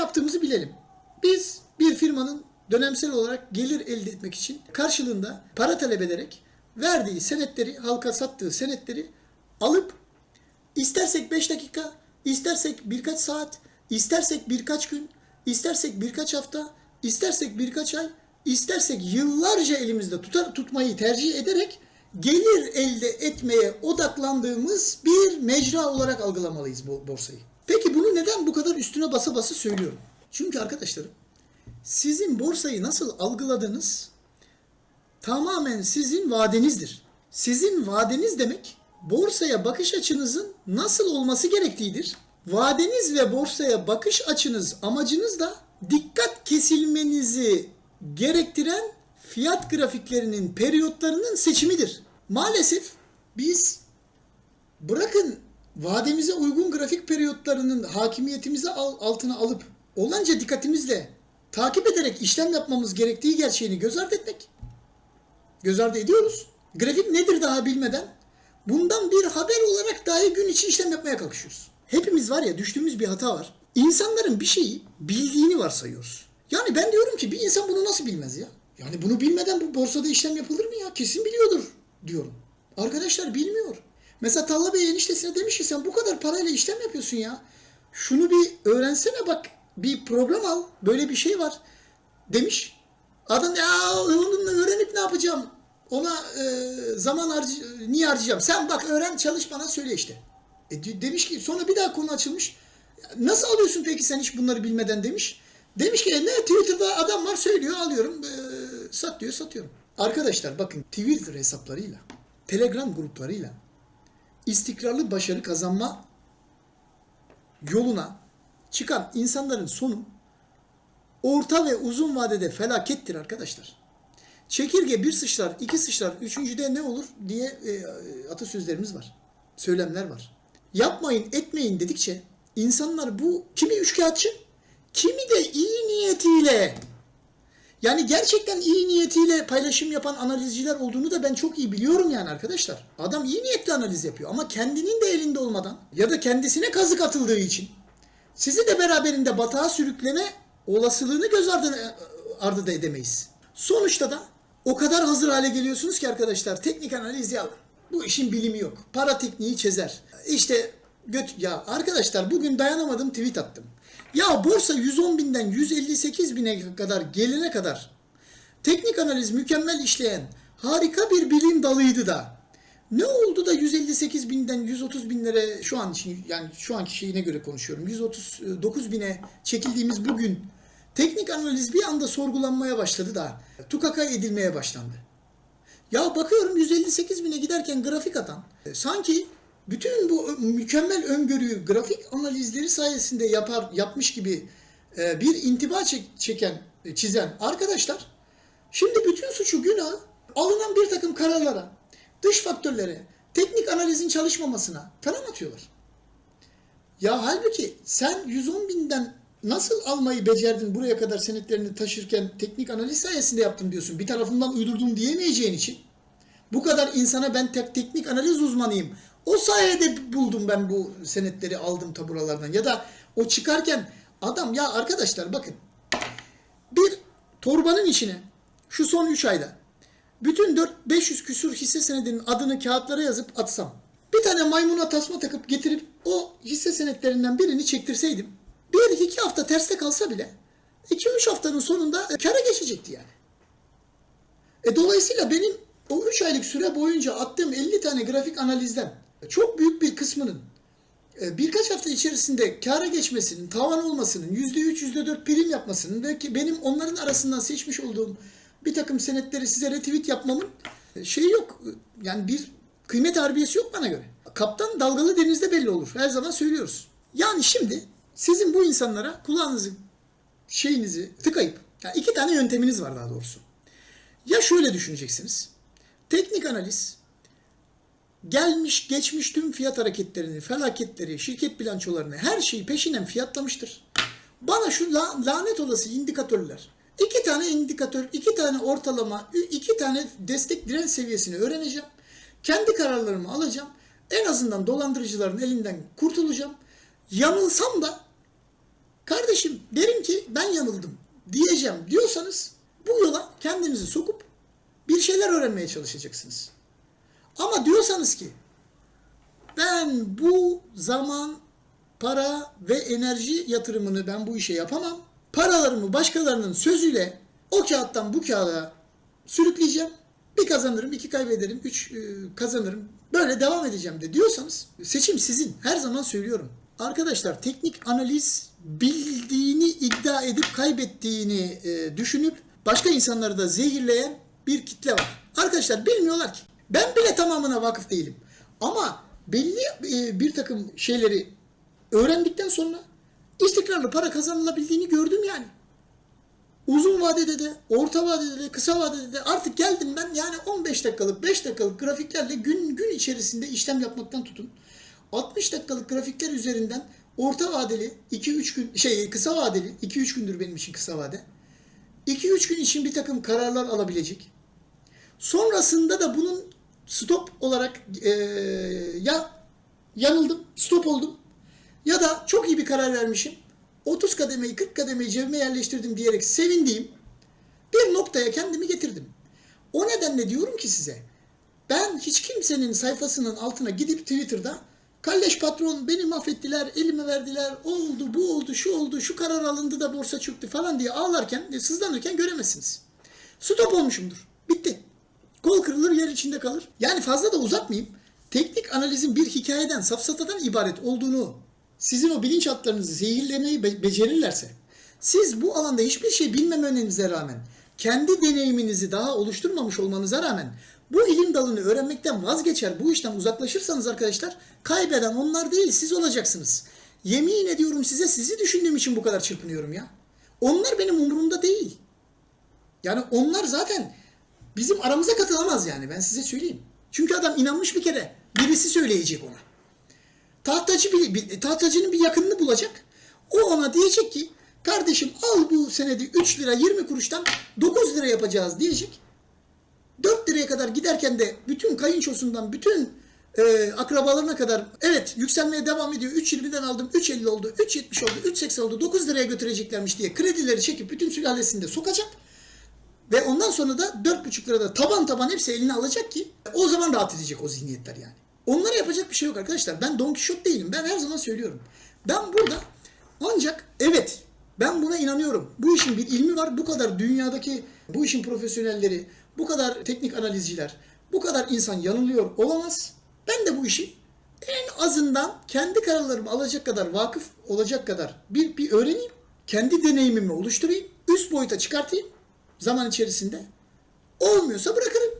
yaptığımızı bilelim. Biz bir firmanın dönemsel olarak gelir elde etmek için karşılığında para talep ederek verdiği senetleri, halka sattığı senetleri alıp istersek 5 dakika, istersek birkaç saat, istersek birkaç gün, istersek birkaç hafta, istersek birkaç ay, istersek yıllarca elimizde tutar, tutmayı tercih ederek gelir elde etmeye odaklandığımız bir mecra olarak algılamalıyız bu borsayı. Neden bu kadar üstüne basa basa söylüyorum? Çünkü arkadaşlarım sizin borsayı nasıl algıladığınız tamamen sizin vadenizdir. Sizin vadeniz demek borsaya bakış açınızın nasıl olması gerektiğidir. Vadeniz ve borsaya bakış açınız amacınız da dikkat kesilmenizi gerektiren fiyat grafiklerinin periyotlarının seçimidir. Maalesef biz bırakın vademize uygun grafik periyotlarının hakimiyetimizi al- altına alıp olanca dikkatimizle takip ederek işlem yapmamız gerektiği gerçeğini göz ardı etmek. Göz ardı ediyoruz. Grafik nedir daha bilmeden bundan bir haber olarak dahi gün içi işlem yapmaya kalkışıyoruz. Hepimiz var ya düştüğümüz bir hata var. İnsanların bir şeyi bildiğini varsayıyoruz. Yani ben diyorum ki bir insan bunu nasıl bilmez ya? Yani bunu bilmeden bu borsada işlem yapılır mı ya? Kesin biliyordur diyorum. Arkadaşlar bilmiyor. Mesela Talha Bey eniştesine demiş ki sen bu kadar parayla işlem yapıyorsun ya. Şunu bir öğrensene bak. Bir program al. Böyle bir şey var. Demiş. Adam ya onunla öğrenip ne yapacağım? Ona e, zaman harcı, niye harcayacağım? Sen bak öğren çalış bana söyle işte. E, de- demiş ki sonra bir daha konu açılmış. Nasıl alıyorsun peki sen hiç bunları bilmeden demiş. Demiş ki "E, ne Twitter'da adam var söylüyor alıyorum e, sat diyor satıyorum. Arkadaşlar bakın Twitter hesaplarıyla Telegram gruplarıyla istikrarlı başarı kazanma yoluna çıkan insanların sonu orta ve uzun vadede felakettir arkadaşlar. Çekirge bir sıçrar, iki sıçrar, üçüncüde ne olur diye e, atasözlerimiz var. Söylemler var. Yapmayın, etmeyin dedikçe insanlar bu kimi üçkağıtçı, kimi de iyi niyetiyle yani gerçekten iyi niyetiyle paylaşım yapan analizciler olduğunu da ben çok iyi biliyorum yani arkadaşlar. Adam iyi niyetli analiz yapıyor ama kendinin de elinde olmadan ya da kendisine kazık atıldığı için sizi de beraberinde batağa sürükleme olasılığını göz ardı, ardı da edemeyiz. Sonuçta da o kadar hazır hale geliyorsunuz ki arkadaşlar teknik analiz ya bu işin bilimi yok. Para tekniği çizer. İşte göt ya arkadaşlar bugün dayanamadım tweet attım. Ya borsa 110 binden 158 bine kadar gelene kadar. Teknik analiz mükemmel işleyen harika bir bilim dalıydı da. Ne oldu da 158 binden 130 binlere şu an için yani şu anki şeyine göre konuşuyorum. 139 bine çekildiğimiz bugün teknik analiz bir anda sorgulanmaya başladı da tukaka edilmeye başlandı. Ya bakıyorum 158 bine giderken grafik atan e, sanki bütün bu mükemmel öngörüyü grafik analizleri sayesinde yapar yapmış gibi e, bir intiba çek- çeken e, çizen arkadaşlar şimdi bütün suçu günah alınan bir takım kararlara, dış faktörlere, teknik analizin çalışmamasına falan atıyorlar. Ya halbuki sen 110 binden nasıl almayı becerdin buraya kadar senetlerini taşırken teknik analiz sayesinde yaptım diyorsun. Bir tarafından uydurdum diyemeyeceğin için bu kadar insana ben tek teknik analiz uzmanıyım. O sayede buldum ben bu senetleri aldım taburalardan. Ya da o çıkarken adam ya arkadaşlar bakın bir torbanın içine şu son 3 ayda bütün 4 500 küsur hisse senedinin adını kağıtlara yazıp atsam bir tane maymuna tasma takıp getirip o hisse senetlerinden birini çektirseydim bir iki hafta terste kalsa bile 2-3 haftanın sonunda kâra geçecekti yani. E, dolayısıyla benim o 3 aylık süre boyunca attığım 50 tane grafik analizden çok büyük bir kısmının e, birkaç hafta içerisinde kâra geçmesinin, tavan olmasının, %3, %4 prim yapmasının ve benim onların arasından seçmiş olduğum bir takım senetleri size retweet yapmamın e, şeyi yok. Yani bir kıymet harbiyesi yok bana göre. Kaptan dalgalı denizde belli olur. Her zaman söylüyoruz. Yani şimdi sizin bu insanlara kulağınızı şeyinizi tıkayıp yani iki tane yönteminiz var daha doğrusu. Ya şöyle düşüneceksiniz. Teknik analiz gelmiş geçmiş tüm fiyat hareketlerini, felaketleri, şirket bilançolarını her şeyi peşinen fiyatlamıştır. Bana şu la- lanet olası indikatörler, iki tane indikatör, iki tane ortalama, iki tane destek direnç seviyesini öğreneceğim. Kendi kararlarımı alacağım. En azından dolandırıcıların elinden kurtulacağım. Yanılsam da Kardeşim derim ki ben yanıldım diyeceğim diyorsanız bu yola kendinizi sokup bir şeyler öğrenmeye çalışacaksınız. Ama diyorsanız ki ben bu zaman, para ve enerji yatırımını ben bu işe yapamam. Paralarımı başkalarının sözüyle o kağıttan bu kağıda sürükleyeceğim. Bir kazanırım, iki kaybederim, üç e, kazanırım. Böyle devam edeceğim de diyorsanız seçim sizin. Her zaman söylüyorum. Arkadaşlar teknik analiz bildiğini iddia edip kaybettiğini e, düşünüp başka insanları da zehirleyen bir kitle var. Arkadaşlar bilmiyorlar ki. Ben bile tamamına vakıf değilim. Ama belli e, bir takım şeyleri öğrendikten sonra istikrarlı para kazanılabildiğini gördüm yani. Uzun vadede de, orta vadede de, kısa vadede de artık geldim ben yani 15 dakikalık, 5 dakikalık grafiklerle gün gün içerisinde işlem yapmaktan tutun. 60 dakikalık grafikler üzerinden orta vadeli 2-3 gün şey kısa vadeli 2-3 gündür benim için kısa vade. 2-3 gün için bir takım kararlar alabilecek. Sonrasında da bunun stop olarak eee, ya yanıldım, stop oldum ya da çok iyi bir karar vermişim. 30 kademeyi 40 kademeyi cebime yerleştirdim diyerek sevindiğim bir noktaya kendimi getirdim. O nedenle diyorum ki size ben hiç kimsenin sayfasının altına gidip Twitter'da Kalleş patron beni mahvettiler, elime verdiler, o oldu, bu oldu, şu oldu, şu karar alındı da borsa çöktü falan diye ağlarken, e, sızlanırken göremezsiniz. Stop olmuşumdur. Bitti. Kol kırılır yer içinde kalır. Yani fazla da uzatmayayım. Teknik analizin bir hikayeden, safsatadan ibaret olduğunu sizin o bilinçaltlarınızı zehirlemeyi be- becerirlerse siz bu alanda hiçbir şey bilmemenize rağmen kendi deneyiminizi daha oluşturmamış olmanıza rağmen bu ilim dalını öğrenmekten vazgeçer, bu işten uzaklaşırsanız arkadaşlar kaybeden onlar değil siz olacaksınız. Yemin ediyorum size sizi düşündüğüm için bu kadar çırpınıyorum ya. Onlar benim umurumda değil. Yani onlar zaten bizim aramıza katılamaz yani ben size söyleyeyim. Çünkü adam inanmış bir kere. Birisi söyleyecek ona. Tahtacı bir, bir- tahtacının bir yakınını bulacak. O ona diyecek ki kardeşim al bu senedi 3 lira 20 kuruştan 9 lira yapacağız diyecek. 4 liraya kadar giderken de bütün kayınçosundan bütün e, akrabalarına kadar evet yükselmeye devam ediyor. 3.20'den aldım 3.50 oldu 3.70 oldu 3.80 oldu 9 liraya götüreceklermiş diye kredileri çekip bütün sülalesini de sokacak. Ve ondan sonra da 4,5 lirada taban taban hepsi eline alacak ki o zaman rahat edecek o zihniyetler yani. Onlara yapacak bir şey yok arkadaşlar. Ben Don Quixote değilim. Ben her zaman söylüyorum. Ben burada ancak evet ben buna inanıyorum. Bu işin bir ilmi var. Bu kadar dünyadaki bu işin profesyonelleri, bu kadar teknik analizciler, bu kadar insan yanılıyor olamaz. Ben de bu işi en azından kendi kararlarımı alacak kadar vakıf olacak kadar bir, bir öğreneyim. Kendi deneyimimi oluşturayım. Üst boyuta çıkartayım zaman içerisinde. Olmuyorsa bırakırım.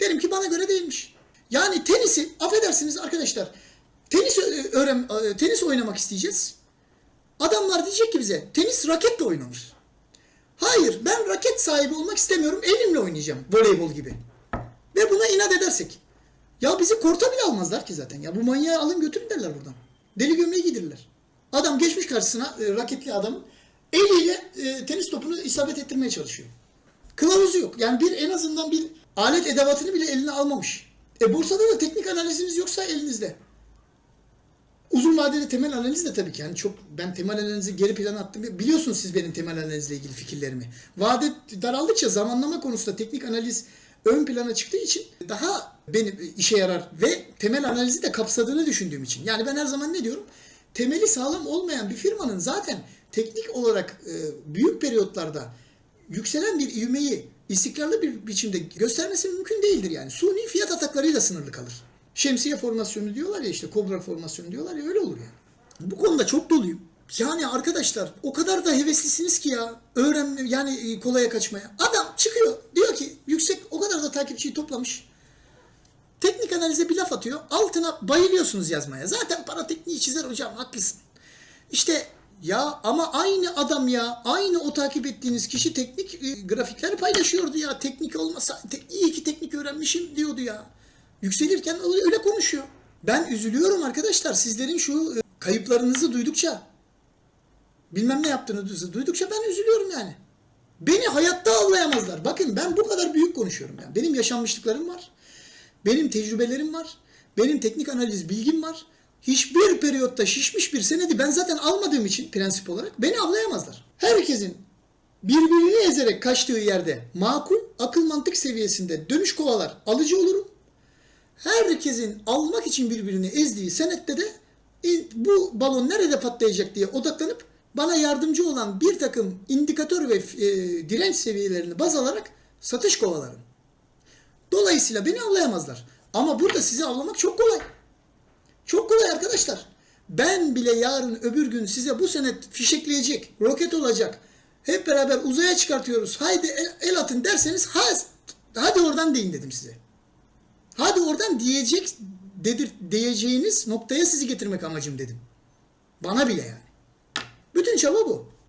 Derim ki bana göre değilmiş. Yani tenisi affedersiniz arkadaşlar. Tenis ö- öğren e, tenis oynamak isteyeceğiz. Adamlar diyecek ki bize tenis raketle oynanır. Hayır ben raket sahibi olmak istemiyorum. Elimle oynayacağım voleybol gibi. Ve buna inat edersek. Ya bizi korta bile almazlar ki zaten. Ya bu manyağı alın götürün derler buradan. Deli gömleği giydirirler. Adam geçmiş karşısına e, raketli adamın eliyle e, tenis topunu isabet ettirmeye çalışıyor. Kılavuzu yok. Yani bir en azından bir alet edevatını bile eline almamış. E borsada da teknik analiziniz yoksa elinizde. Uzun vadeli temel analiz de tabii ki yani çok ben temel analizi geri plana attım. Biliyorsunuz siz benim temel analizle ilgili fikirlerimi. Vade daraldıkça zamanlama konusunda teknik analiz ön plana çıktığı için daha benim işe yarar ve temel analizi de kapsadığını düşündüğüm için. Yani ben her zaman ne diyorum? Temeli sağlam olmayan bir firmanın zaten teknik olarak e, büyük periyotlarda yükselen bir ivmeyi istikrarlı bir biçimde göstermesi mümkün değildir yani. Suni fiyat ataklarıyla sınırlı kalır. Şemsiye formasyonu diyorlar ya işte kobra formasyonu diyorlar ya öyle olur yani. Bu konuda çok doluyum. Yani arkadaşlar o kadar da heveslisiniz ki ya öğrenme yani e, kolaya kaçmaya. Adam çıkıyor diyor ki yüksek o kadar da takipçiyi toplamış. Teknik analize bir laf atıyor. Altına bayılıyorsunuz yazmaya. Zaten para tekniği çizer hocam haklısın. İşte ya ama aynı adam ya aynı o takip ettiğiniz kişi teknik e, grafikler paylaşıyordu ya. Teknik olmasa te- iyi ki teknik öğrenmişim diyordu ya. Yükselirken öyle, konuşuyor. Ben üzülüyorum arkadaşlar sizlerin şu e, kayıplarınızı duydukça bilmem ne yaptığınızı duydukça ben üzülüyorum yani. Beni hayatta avlayamazlar. Bakın ben bu kadar büyük konuşuyorum yani. Benim yaşanmışlıklarım var. Benim tecrübelerim var. Benim teknik analiz bilgim var. Hiçbir periyotta şişmiş bir senedi ben zaten almadığım için prensip olarak beni avlayamazlar. Herkesin birbirini ezerek kaçtığı yerde makul akıl mantık seviyesinde dönüş kovalar alıcı olurum. Herkesin almak için birbirini ezdiği senette de e, bu balon nerede patlayacak diye odaklanıp bana yardımcı olan bir takım indikatör ve e, direnç seviyelerini baz alarak satış kovalarım. Dolayısıyla beni avlayamazlar. Ama burada sizi avlamak çok kolay. Çok kolay arkadaşlar. Ben bile yarın öbür gün size bu senet fişekleyecek, roket olacak. Hep beraber uzaya çıkartıyoruz. Haydi el, el atın derseniz ha, hadi oradan deyin dedim size. Hadi oradan diyecek dedir diyeceğiniz noktaya sizi getirmek amacım dedim. Bana bile yani. Bütün çaba bu.